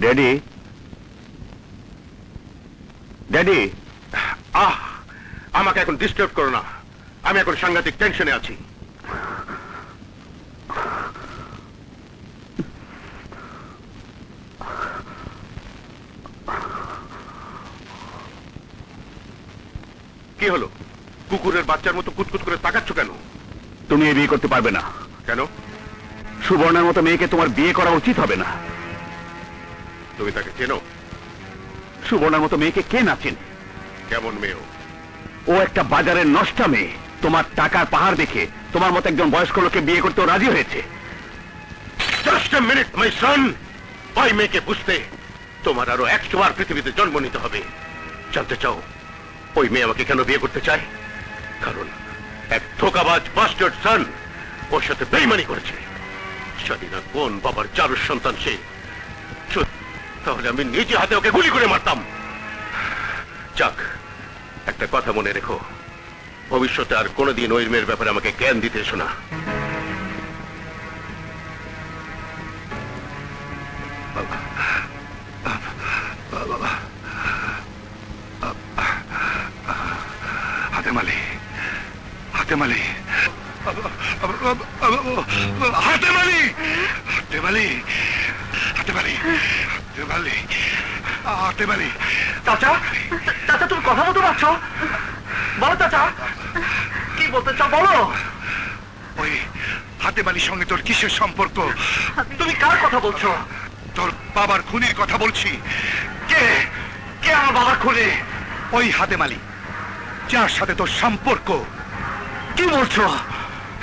Daddy daddy আহ আমাকে এখন disturb করো না। আমি এখন সাংঘাতিক টেনশনে আছি। কি হলো? কুকুরের বাচ্চার মতো কুতকুত করে তাকাচ্ছ কেন? তুমি এই বিয়ে করতে পারবে না। কেন? সুবর্ণার মতো মেয়েকে তোমার বিয়ে করা উচিত হবে না। তুমি তাকে চেনো? সুবর্ণার মতো মেয়েকে কে না চেনে? কেমন ও? একটা বাজারের নষ্টা মেয়ে। তোমার টাকার পাহাড় দেখে তোমার মতো একজন বয়স্ক লোককে বিয়ে করতেও রাজি হয়েছে। জাস্ট মিনিট মাই সন ওই মেয়েকে বুঝতে তোমার আরও পৃথিবীতে জন্ম নিতে হবে। জানতে চাও ওই মেয়ে আমাকে কেন বিয়ে করতে চায়? কারণ এক ধোকাবাজ বাস্টার্ড সন ওর সাথে বেইমানি করেছে। জানি না কোন বাবার চারুর সন্তান সে। তাহলে আমি নিজে হাতে ওকে গুলি করে মারতাম। যাক, একটা কথা মনে রেখো। ভবিষ্যতে আর কোনোদিন ওই মেয়ের ব্যাপারে আমাকে জ্ঞান দিতে এসো না। হাতেমালি হাতেমালি হাতেমালি হাতেমালি হাতেমালি হাতেমালি হাতেমালি চাচা চাচা, তুমি কথা বলো চাচা। কি বলতে চাও, বলো। ওই হাতেমালির সঙ্গে তোর কিসের সম্পর্ক? তুমি কার কথা বলছো? তোর বাবার খুনির কথা বলছি। কে? কে আমার বাবার খুলে ওই যার সাথে তোর সম্পর্ক। কি বলছো?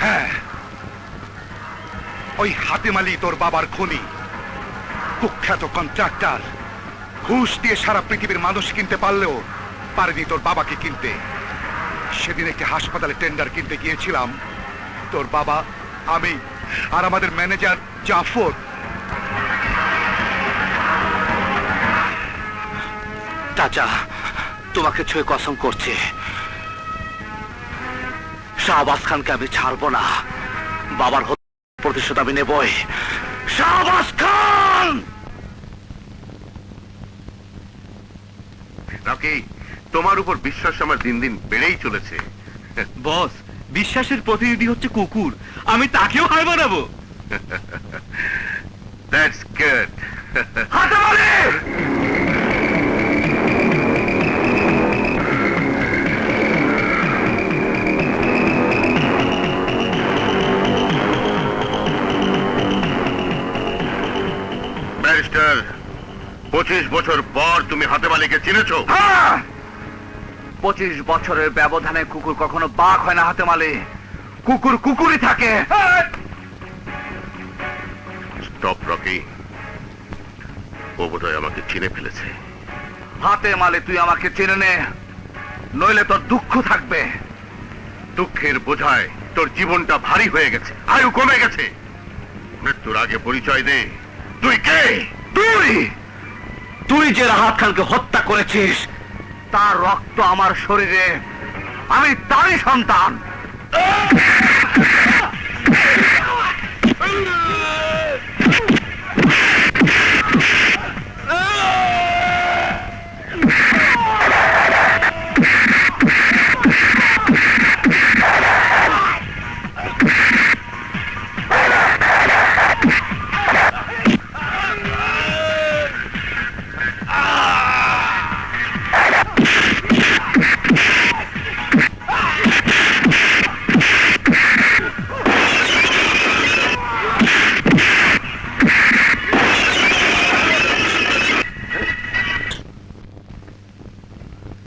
হ্যাঁ। ওই হাতেমালি তোর বাবার খুনি। কুখ্যাত কন্ট্রাক্টর। ঘুষ দিয়ে সারা পৃথিবীর মানুষ কিনতে পারলেও পারেনি তোর বাবাকে কিনতে। সেদিন একটি হাসপাতালে টেন্ডার কিনতে গিয়েছিলাম। তোর বাবা, আমি আর আমাদের ম্যানেজার জাফর। চাচা, তোমাকে ছুঁয়ে কসম করছে। শাহবাজ খানকে আমি ছাড়বো না। বাবার প্রতিশোধ আমি নেবই। শাহবাজ খান! রকি তোমার উপর বিশ্বাস আমার দিন দিন বেড়েই চলেছে। বস বিশ্বাসের প্রতিনিধি হচ্ছে কুকুর। আমি তাকেও হার বানাবো। দ্যাটস গুড ব্যারিস্টার পঁচিশ বছর পর তুমি হাতে মালিকে চিনেছো? হ্যাঁ! পঁচিশ বছরের ব্যবধানে কুকুর কখনো বাঘ হয় না হাতে মালে। কুকুর কুকুরই থাকে। স্টপ রকি ও বোধহয় আমাকে চিনে ফেলেছে। হাতে মালে তুই আমাকে চেনে নে নইলে তোর দুঃখ থাকবে। দুঃখের বোঝায় তোর জীবনটা ভারী হয়ে গেছে আয়ু কমে গেছে। মৃত্যুর আগে পরিচয় দে। তুই কে? তুই? তুই যে রাহাত খানকে হত্যা করেছিস, তার রক্ত আমার শরীরে। আমি তারই সন্তান।